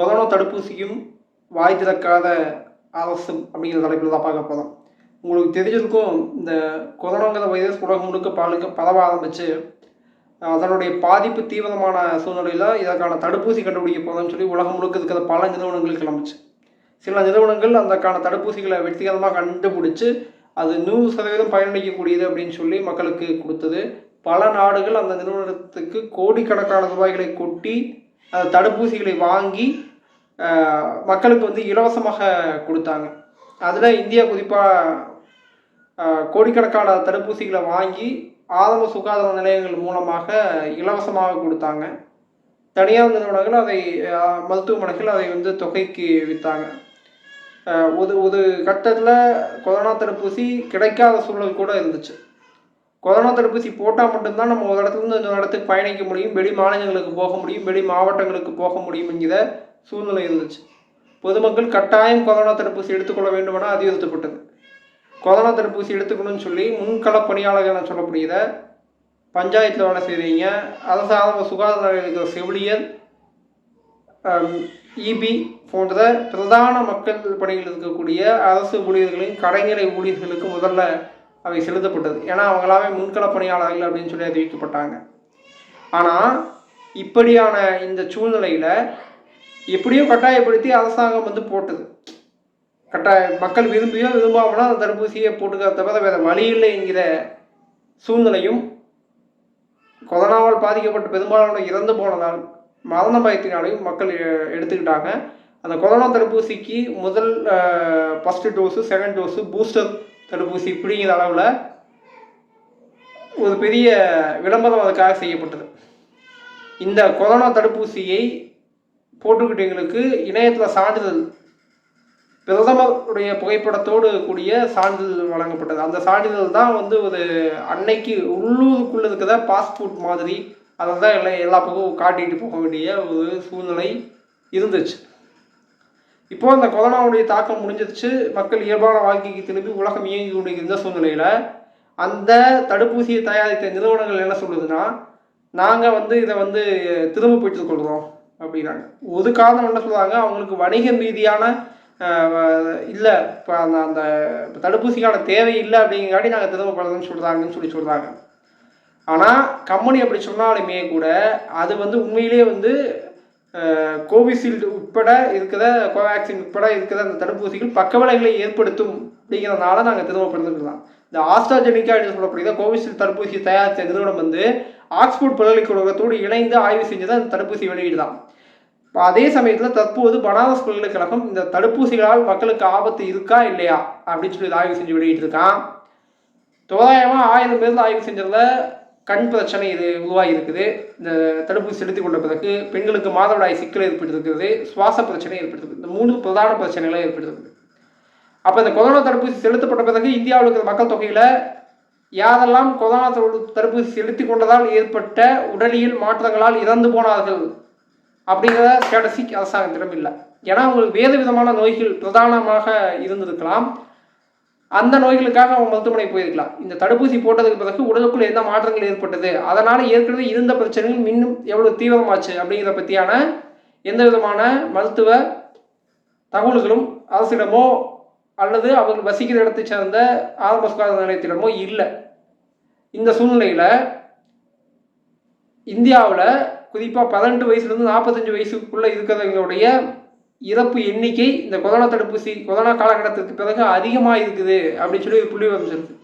Corona தடுப்பூசியும் வாய் திறக்காத அரசு அப்படிங்கிற தலைப்பில் தான் பார்க்க போகிறோம் உங்களுக்கு தெரிஞ்சிருக்கும் இந்த கொரோனாங்கிற வைரஸ் உலகம் முழுக்க பாலுக்கு பரவ ஆரம்பிச்சு அதனுடைய பாதிப்பு தீவிரமான சூழ்நிலையில் இதற்கான தடுப்பூசி கண்டுபிடிக்க போகிறோம்னு சொல்லி உலகம் முழுக்க இருக்கிற பல நிறுவனங்கள் கிளம்பிச்சு. சில நிறுவனங்கள் அதற்கான தடுப்பூசிகளை வெற்றிகரமாக கண்டுபிடிச்சு அது நூறு சதவீதம் பயனளிக்கக்கூடியது அப்படின்னு சொல்லி மக்களுக்கு கொடுத்தது. பல நாடுகள் அந்த நிறுவனத்துக்கு கோடிக்கணக்கான ரூபாய்களை கொட்டி அந்த தடுப்பூசிகளை வாங்கி மக்களுக்கு வந்து இலவசமாக கொடுத்தாங்க. அதில் இந்தியா குறிப்பாக கோடிக்கணக்கான தடுப்பூசிகளை வாங்கி ஆரம்ப சுகாதார நிலையங்கள் மூலமாக இலவசமாக கொடுத்தாங்க. தனியார் நிறுவனங்கள் அதை மருத்துவமனைகள் அதை வந்து தொகைக்கு விற்றாங்க ஒரு ஒரு கட்டத்தில் கொரோனா தடுப்பூசி கிடைக்காத சூழல் கூட இருந்துச்சு. கொரோனா தடுப்பூசி போட்டால் மட்டும்தான் நம்ம ஒரு இடத்துலேருந்து இன்னொரு இடத்துக்கு பயணிக்க முடியும். வெளி மாநிலங்களுக்கு போக முடியும். வெளி மாவட்டங்களுக்கு போக முடியும் என்கிற சூழ்நிலை இருந்துச்சு. பொதுமக்கள் கட்டாயம் கொரோனா தடுப்பூசி எடுத்துக்கொள்ள வேண்டுமென அறிவுறுத்தப்பட்டது. கொரோனா தடுப்பூசி எடுத்துக்கணும்னு சொல்லி முன்கள பணியாளர்கள் என சொல்லப்படுகிற பஞ்சாயத்தில் வேலை செய்கிறீங்க அரசு ஆரம்ப சுகாதார நிலையத்தில் இருக்கிற செவிலியர் இபி போன்ற பிரதான மக்கள் பணியில் இருக்கக்கூடிய அரசு ஊழியர்களின் கடைநிலை ஊழியர்களுக்கு முதல்ல அவை செலுத்தப்பட்டது. ஏன்னா அவங்களாவே முன்கள பணியாளர்கள் அப்படின்னு சொல்லி அறிவிக்கப்பட்டாங்க. ஆனால் இப்படியான இந்த சூழ்நிலையில் எப்படியோ கட்டாயப்படுத்தி அரசாங்கம் வந்து போட்டது. கட்டாய மக்கள் விரும்பியோ விரும்பாமலோ அந்த தடுப்பூசியை போட்டுக்கிறத தவிர வேறு வழி இல்லை என்கிற சூழ்நிலையும் கொரோனாவால் பாதிக்கப்பட்ட பெரும்பாலான இறந்து போனதால் மரண பயத்தினாலையும் மக்கள் எ- எடுத்துக்கிட்டாங்க. அந்த கொரோனா தடுப்பூசிக்கு முதல் first dose second dose booster தடுப்பூசி இப்படிங்கிற அளவில் ஒரு பெரிய விளம்பரம் அதுக்காக செய்யப்பட்டது. இந்த கொரோனா தடுப்பூசியை போட்டுக்கிட்டவங்களுக்கு இணையத்தில் சான்றிதழ் பிரதமருடைய புகைப்படத்தோடு கூடிய சான்றிதழ் வழங்கப்பட்டது. அந்த சான்றிதழ் தான் வந்து ஒரு அன்னைக்கு உள்ளூருக்குள்ள இருக்கிற பாஸ்போர்ட் மாதிரி அதை தான் எல்லா எல்லா பக்கமும் காட்டிகிட்டு போக வேண்டிய ஒரு சூழ்நிலை இருந்துச்சு. இப்போது அந்த கொரோனாவுடைய தாக்கம் முடிஞ்சிருச்சு. மக்கள் இயல்பான வாழ்க்கைக்கு திரும்பி உலகம் இயங்கி கொண்டிருக்கிற இந்த சூழ்நிலையில் அந்த தடுப்பூசியை தயாரித்த நிறுவனங்கள் என்ன சொல்லுதுன்னா நாங்கள் வந்து இதை வந்து திரும்ப பெற்றுக்கொள்கிறோம். அப்படிங்கிறாங்க. ஒரு காரணம் என்ன சொல்கிறாங்க அவங்களுக்கு வணிக ரீதியான இல்லை இப்போ அந்த அந்த தடுப்பூசிக்கான தேவை இல்லை அப்படிங்காட்டி நாங்கள் திரும்பப்படுறதுன்னு சொல்கிறாங்கன்னு சொல்லி சொல்கிறாங்க ஆனால் கம்பெனி அப்படி சொன்னாலுமே கூட அது வந்து உண்மையிலேயே வந்து கோவிஷீல்டு உட்பட இருக்கிற கோவேக்சின் உட்பட இருக்கிற அந்த தடுப்பூசிகள் பக்கவிளைவுகளை ஏற்படுத்தும் அப்படிங்கிறதுனால நாங்கள் திரும்ப இந்த ஆஸ்ட்ராஜெனிக்கா என்று சொல்லப்படுகிற கோவிஷீல்டு தடுப்பூசி தயாரித்த நிறுவனம் வந்து ஆக்ஸ்போர்ட் பல்கலைக்கழகத்தோடு இணைந்து ஆய்வு செஞ்சது அந்த தடுப்பூசி வெளியிடலாம் இப்போ அதே சமயத்தில் தற்போது பனாரஸ் பல்கலைக்கழகம் இந்த தடுப்பூசிகளால் மக்களுக்கு ஆபத்து இருக்கா இல்லையா அப்படின்னு சொல்லி ஆய்வு செஞ்சு வெளியிட்டிருக்கான். தோராயமாக ஆயிரம் பேர் ஆய்வு செஞ்சதில் கண் பிரச்சனை இது உருவாகி இருக்குது. இந்த தடுப்பூசி செலுத்திக் கொண்ட பிறகு பெண்களுக்கு மாதவிடாய் சிக்கல் ஏற்பட்டிருக்கிறது சுவாச பிரச்சனை ஏற்பட்டிருக்கு இந்த மூணு பிரதான பிரச்சனைகளை ஏற்பட்டிருக்குது அப்போ இந்த கொரோனா தடுப்பூசி செலுத்தப்பட்ட பிறகு இந்தியாவில் இருக்கிற மக்கள் தொகையில் யாரெல்லாம் கொரோனா தடுப்பூசி செலுத்தி கொண்டதால் ஏற்பட்ட உடலியல் மாற்றங்களால் இறந்து போனார்கள் அப்படிங்கிற ஸ்டாட்டிஸ்டிக் அரசாங்கத்திடம் இல்லை. ஏன்னா அவங்களுக்கு வேறு விதமான நோய்கள் பிரதானமாக இருந்திருக்கலாம். அந்த நோய்களுக்காக அவங்க மருத்துவமனை போயிருக்கலாம். இந்த தடுப்பூசி போட்டதுக்கு பிறகு உடலுக்குள்ள எந்த மாற்றங்கள் ஏற்பட்டது? அதனால் ஏற்கனவே இருந்த பிரச்சனைகள் இன்னும் எவ்வளோ தீவிரமாச்சு அப்படிங்கிற பற்றியான எந்த விதமான மருத்துவ தகவல்களும் அரசிடமோ அல்லது அவர்கள் வசிக்கிற இடத்தை சேர்ந்த ஆரம்ப சுகாதார நிலையத்திடமோ இல்லை. இந்த சூழ்நிலையில் இந்தியாவில் குறிப்பாக பதினெட்டு வயசுலேருந்து நாற்பத்தஞ்சு வயசுக்குள்ளே இருக்கிறவங்களுடைய இறப்பு எண்ணிக்கை இந்த கொரோனா தடுப்பூசி கொரோனா காலகட்டத்திற்கு பிறகு அதிகமாக இருக்குது அப்படின்னு சொல்லி புள்ளி வந்துருக்கு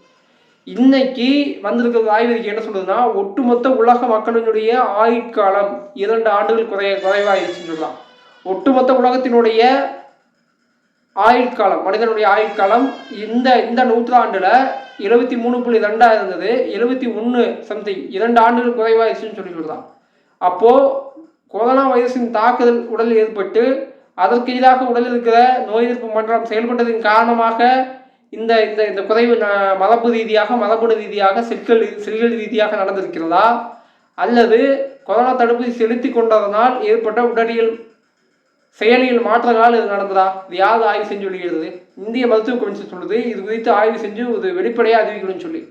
இன்னைக்கு வந்திருக்கிற ஆய்வறிக்கை என்ன சொல்லுதுன்னா ஒட்டுமொத்த உலக மக்களினுடைய ஆயுட்காலம் இரண்டு ஆண்டுகள் குறைய குறைவாயிருச்சுன்னு சொல்லலாம். ஒட்டுமொத்த உலகத்தினுடைய ஆயுட்காலம் மனிதனுடைய ஆயுட்காலம் இந்த இந்த நூற்றாண்டில் எழுபத்தி மூணு புள்ளி ரெண்டாக இருந்தது. எழுபத்தி ஒன்று சம்திங் இரண்டு ஆண்டுகள் குறைவாயிருச்சுன்னு சொல்லி சொல்லுதான் அப்போது கொரோனா வைரஸின் தாக்குதல் உடலில் ஏற்பட்டு அதற்கு எதிராக உடலில் இருக்கிற நோய் எதிர்ப்பு மன்றம் செயல்பட்டதின் காரணமாக இந்த இந்த இந்த குறைவு ந- மரபு ரீதியாக மரபணு ரீதியாக செல்கள் செல்கள் ரீதியாக நடந்திருக்கிறதா? அல்லது கொரோனா தடுப்பூசி செலுத்தி கொண்டதனால் ஏற்பட்ட உடலியல் செயலியில் மாற்றங்களால் இது நடந்ததா? இது யார் ஆய்வு செஞ்சு வெளியிடுறது? இந்திய மருத்துவ கமிஷன் சொல்லுது இது குறித்து ஆய்வு செஞ்சு இது வெளிப்படையாக அறிவிக்கணும்னு சொல்லி.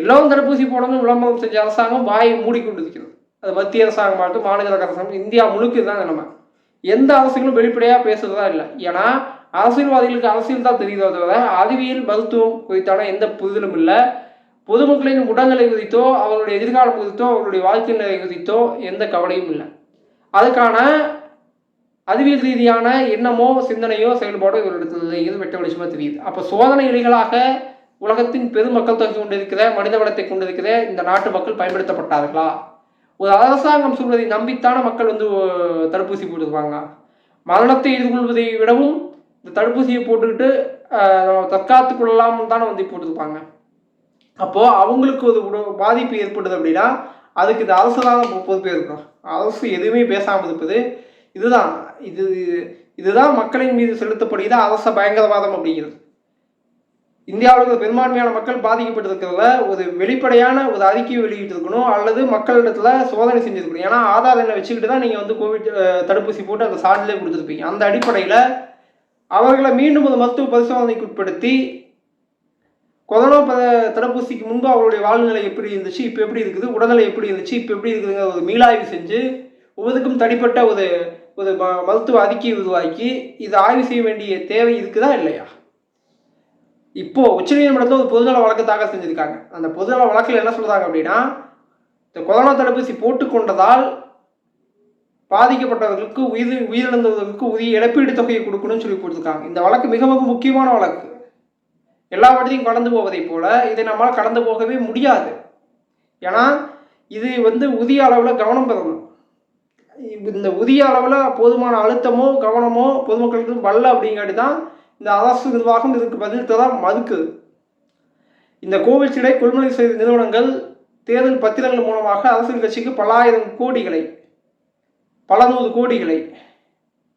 எல்லோரும் தடுப்பூசி போடணும் விளம்பரம் செஞ்ச அரசாங்கம் வாயை மூடிக்கொண்டு இருக்கிறது அது மத்திய அரசாங்கம் மட்டும் மாநில அரசாங்கம் இந்தியா முழுக்க தான் நிலைமை. எந்த அரசுகளும் வெளிப்படையாக பேசுறதா இல்லை. ஏன்னா அரசியல்வாதிகளுக்கு அரசியல் தான் தெரியுதோ தவிர அறிவியல் மருத்துவம் குறித்தான எந்த புரிதலும் இல்லை. பொதுமக்களின் உடல்நிலை குறித்தோ அவர்களுடைய எதிர்காலம் குறித்தோ அவர்களுடைய வாழ்க்கை நிலை குறித்தோ எந்த கவலையும் இல்லை. அதுக்கான அறிவியல் ரீதியான எண்ணமோ சிந்தனையோ செயல்பாடோ இவரிடத்தில் இது வெட்ட வெளிச்சமாக தெரியுது. அப்போ சோதனை இலைகளாக உலகத்தின் பெரும் மக்கள் தொகை கொண்டிருக்கிற மனித வளத்தை கொண்டிருக்கிற இந்த நாட்டு மக்கள் பயன்படுத்தப்பட்டார்களா? ஒரு அரசாங்கம் சொல்வதை நம்பித்தான மக்கள் வந்து தடுப்பூசி போட்டுருவாங்க மரணத்தை எதிர்கொள்வதை விடவும் இந்த தடுப்பூசியை போட்டுக்கிட்டு தற்காத்து கொள்ளலாம் தானே வந்து போட்டுருப்பாங்க. அப்போது அவங்களுக்கு ஒரு பாதிப்பு ஏற்படுது அப்படின்னா அதுக்கு இந்த அரசு தான் பொ- பொறுப்பே இருக்கணும் அரசு எதுவுமே பேசாமல் இருப்பது இதுதான். இது இதுதான் மக்களின் மீது செலுத்தப்படுகிற அரச பயங்கரவாதம் அப்படிங்கிறது. இந்தியாவில் இருக்கிற பெரும்பான்மையான மக்கள் பாதிக்கப்பட்டிருக்கிறதுல ஒரு வெளிப்படையான ஒரு அறிக்கையை வெளியிட்டிருக்கணும் அல்லது மக்களிடத்துல சோதனை செஞ்சிருக்கணும். ஏன்னா ஆதார் எண்ணை வச்சுக்கிட்டு தான் நீங்கள் வந்து கோவிட் தடுப்பூசி போட்டு அந்த சான்றிதழ் கொடுத்துருப்பீங்க. அந்த அடிப்படையில் அவர்களை மீண்டும் ஒரு மருத்துவ பரிசோதனைக்கு உட்படுத்தி கொரோனா தடுப்பூசிக்கு முன்பு அவருடைய வாழ்நிலை எப்படி இருந்துச்சு இப்போ எப்படி இருக்குது உடல்நிலை எப்படி இருந்துச்சு இப்போ எப்படி இருக்குதுங்கிற ஒரு மீளாய்வு செஞ்சு ஒவ்வொருக்கும் தனிப்பட்ட ஒரு ஒரு ம- மருத்துவ அறிக்கையை உருவாக்கி இதை ஆய்வு செய்ய வேண்டிய தேவை இருக்குதா இல்லையா? இப்போ உச்சநீதிமன்றத்தில் ஒரு பொதுநல வழக்கு தாக்கல் செஞ்சுருக்காங்க. அந்த பொதுநல வழக்கில் என்ன சொல்கிறாங்க அப்படின்னா இந்த கொரோனா தடுப்பூசி போட்டுக்கொண்டதால் பாதிக்கப்பட்டவர்களுக்கு உயிர் உயிரிழந்தவர்களுக்கு உரிய இழப்பீடு தொகையை கொடுக்கணும்னு சொல்லி போட்டிருக்காங்க. இந்த வழக்கு மிக மிக முக்கியமான வழக்கு. எல்லாவற்றையும் கடந்து போவதைப் போல இதை நம்மால் கடந்து போகவே முடியாது. ஏன்னா இது வந்து உரிய அளவில் கவனம் பெறணும். இந்த உரிய அளவில் போதுமான அழுத்தமோ கவனமோ பொதுமக்களுக்கு வரல அப்படிங்காட்டி தான் இந்த அரசு நிர்வாகம் இதுக்கு பதில் தர மறுக்குது இந்த கோவிஷீல்டை கொள்முதல் செய்த நிறுவனங்கள் தேர்தல் பத்திரங்கள் மூலமாக அரசியல் கட்சிக்கு பல்லாயிரம் கோடிகளை பல நூறு கோடிகளை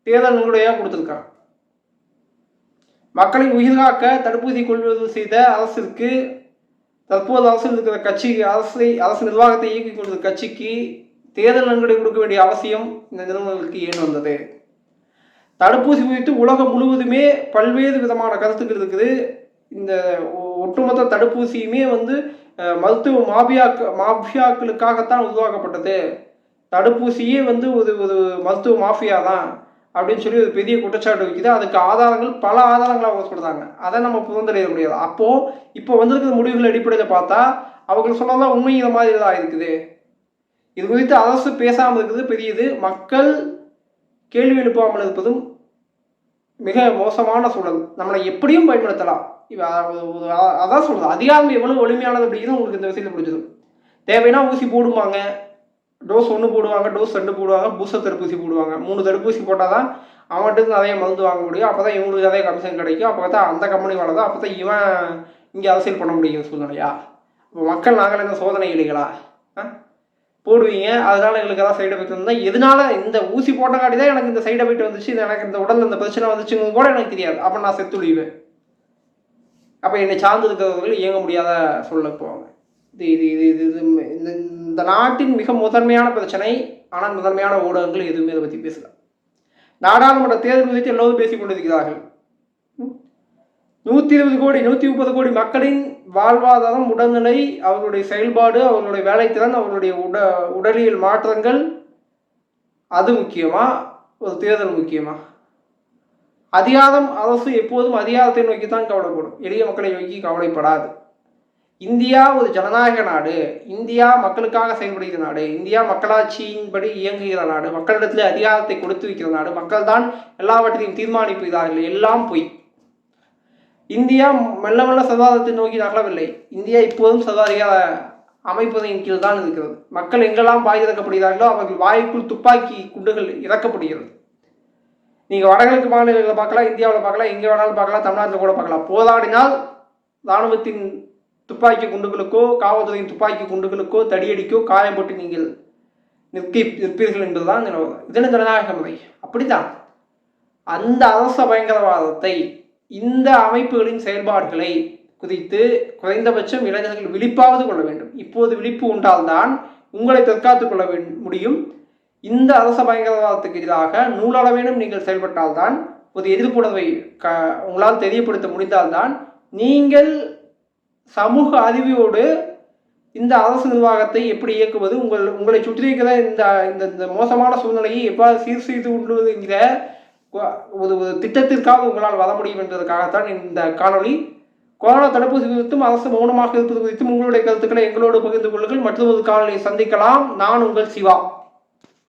தேர்தல் நன்கொடையாக கொடுத்துருக்காங்க. மக்களை உயிர்காக்க தடுப்பூசி கொள்முதல் செய்த அரசிற்கு தற்போது அரசில் இருக்கிற கட்சி அரசை அரசு நிர்வாகத்தை இயக்கிக் கொண்டிருக்கிற கட்சிக்கு தேர்தல் நன்கொடை கொடுக்க வேண்டிய அவசியம் இந்த நிறுவனங்களுக்கு ஏன் வந்தது? தடுப்பூசி குறித்து உலகம் முழுவதுமே பல்வேறு விதமான கருத்துக்கள் இருக்குது. இந்த ஒ- ஒட்டுமொத்த தடுப்பூசியுமே வந்து மருத்துவ மாபியாக்க மாஃபியாக்களுக்காகத்தான் உருவாக்கப்பட்டது. தடுப்பூசியே வந்து ஒரு ஒரு மருத்துவ மாஃபியா தான் அப்படின்னு சொல்லி ஒரு பெரிய குற்றச்சாட்டு வைக்குது அதுக்கு ஆதாரங்கள் பல ஆதாரங்களை அவங்க சொல்கிறாங்க அதை நம்ம புரிந்தறிய முடியாது. அப்போது இப்போ வந்திருக்கிற முடிவுகள் அடிப்படையில் பார்த்தா அவங்க சொன்னதான் உண்மை இந்த மாதிரி தான் இருக்குது. இது குறித்து அரசு பேசாமல் இருக்கிறது பெரியது. மக்கள் கேள்வி எழுப்பாமல் இருப்பதும் மிக மோசமான சூழல். நம்மளை எப்படியும் பயன்படுத்தலாம். இப்போ அதான் சொல்றது. அதிகாரம் எவ்வளவு வலிமையானது அப்படிங்கிறது உங்களுக்கு இந்த விஷயத்தில் புரிஞ்சிடும் தேவைன்னா ஊசி போடுவாங்க டோஸ் ஒன்று போடுவாங்க டோஸ் ரெண்டு போடுவாங்க பூஸ்டர் தடுப்பூசி போடுவாங்க. மூணு தடுப்பூசி போட்டால் தான் அவன்கிட்ட நிறைய மருந்து வாங்க முடியும். அப்போ தான் இவங்களுக்கு நிறைய கமிஷன் கிடைக்கும். அப்போ தான் அந்த கம்பெனி வளரும் அப்போ தான் இவன் இங்கே அரசியல் பண்ண முடியும் சூழ்நிலையா? இப்போ மக்கள் நாங்கள் என்ன சோதனை இல்லைங்களா ஆ? போடுவீங்க. அதனால எங்களுக்கு ஏதாவது சைடு எஃபெக்ட் வந்தால் எதனால இந்த ஊசி போட்டங்காட்டி தான் எனக்கு இந்த சைடு எஃபெக்ட் வந்துச்சு இது எனக்கு இந்த உடல் இந்த பிரச்சனை வந்துச்சுங்க கூட எனக்கு தெரியாது. அப்போ நான் செத்துழிவேன் அப்போ என்னை சார்ந்து இருக்கிறவர்கள் இயங்க முடியாத சொல்ல போவாங்க. இது இது இது இது இது இந்த இந்த நாட்டின் மிக முதன்மையான பிரச்சனை ஆனால் முதன்மையான ஊடகங்கள் எதுவுமே இதை பற்றி பேசலாம் நாடாளுமன்ற தேர்தல் குறித்து எல்லோரும் பேசிக் கொண்டிருக்கிறார்கள் நூற்றி இருபது கோடி நூற்றி முப்பது கோடி மக்களின் வாழ்வாதாரம் உடல்நிலை அவர்களுடைய செயல்பாடு அவர்களுடைய வேலைத்திறன் அவர்களுடைய உட உடலியல் மாற்றங்கள் அது முக்கியமா? ஒரு தேர்தல் முக்கியமா? அதிகாரம் அரசு எப்போதும் அதிகாரத்தை நோக்கி தான் கவலைப்படும். எளிய மக்களை நோக்கி கவலைப்படாது. இந்தியா ஒரு ஜனநாயக நாடு. இந்தியா மக்களுக்காக செயல்படுகிற நாடு. இந்தியா மக்களாட்சியின்படி இயங்குகிற நாடு. மக்களிடத்தில் அதிகாரத்தை கொடுத்து வைக்கிற நாடு. மக்கள் தான் எல்லாவற்றையும் தீர்மானிப்புகிறார்கள் எல்லாம் பொய். இந்தியா மெல்ல மெல்ல சர்வாதத்தை நோக்கி நகரவில்லை. இந்தியா இப்போதும் சதாதிகார அமைப்பதின் கீழ் தான் இருக்கிறது. மக்கள் எங்கெல்லாம் பாதிக்கப்படுகிறார்களோ அவர்கள் வாய்க்குள் துப்பாக்கி குண்டுகள் இறக்கப்படுகிறது. நீங்கள் வடகிழக்கு மாநிலங்களில் பார்க்கலாம் இந்தியாவில் பார்க்கலாம் எங்கே வேணாலும் பார்க்கலாம் தமிழ்நாட்டில் கூட பார்க்கலாம். போராடினால் இராணுவத்தின் துப்பாக்கி குண்டுகளுக்கோ காவல்துறையின் துப்பாக்கி குண்டுகளுக்கோ தடியடிக்கோ காயப்பட்டு நீங்கள் நிற்கி நிற்பீர்கள் என்பதுதான் இதன ஜனநாயக முறை. அப்படித்தான். அந்த அரச பயங்கரவாதத்தை இந்த அமைப்புகளின் செயல்பாடுகளை குதித்து குறைந்தபட்சம் இளைஞர்கள் விழிப்பாவது கொள்ள வேண்டும். இப்போது விழிப்பு உண்டால்தான் உங்களை தற்காத்துக் கொள்ள முடியும். இந்த அரச பயங்கரவாதத்துக்கு எதிராக நூலளவேனும் நீங்கள் செயல்பட்டால்தான் ஒரு எதிர்ப்புணர்வை க உங்களால் தெரியப்படுத்த முடிந்தால்தான் நீங்கள் சமூக அறிவியோடு இந்த அரசு நிர்வாகத்தை எப்படி இயக்குவது உங்கள் உங்களை சுற்றி இருக்கிற இந்த இந்த இந்த மோசமான சூழ்நிலையை எவ்வாறு சீர் செய்து கொள்வது என்கிற ஒரு ஒரு திட்டத்திற்காக உங்களால் வர முடியும் என்பதற்காகத்தான் இந்த காணொளி. கொரோனா தடுப்பூசி குறித்தும் அரசு மௌனமாக இருப்பது குறித்தும் உங்களுடைய கருத்துக்களை எங்களோடு பகிர்ந்து கொள்ளுங்கள். மற்றொரு காணொலியை சந்திக்கலாம். நான் உங்கள் சிவா.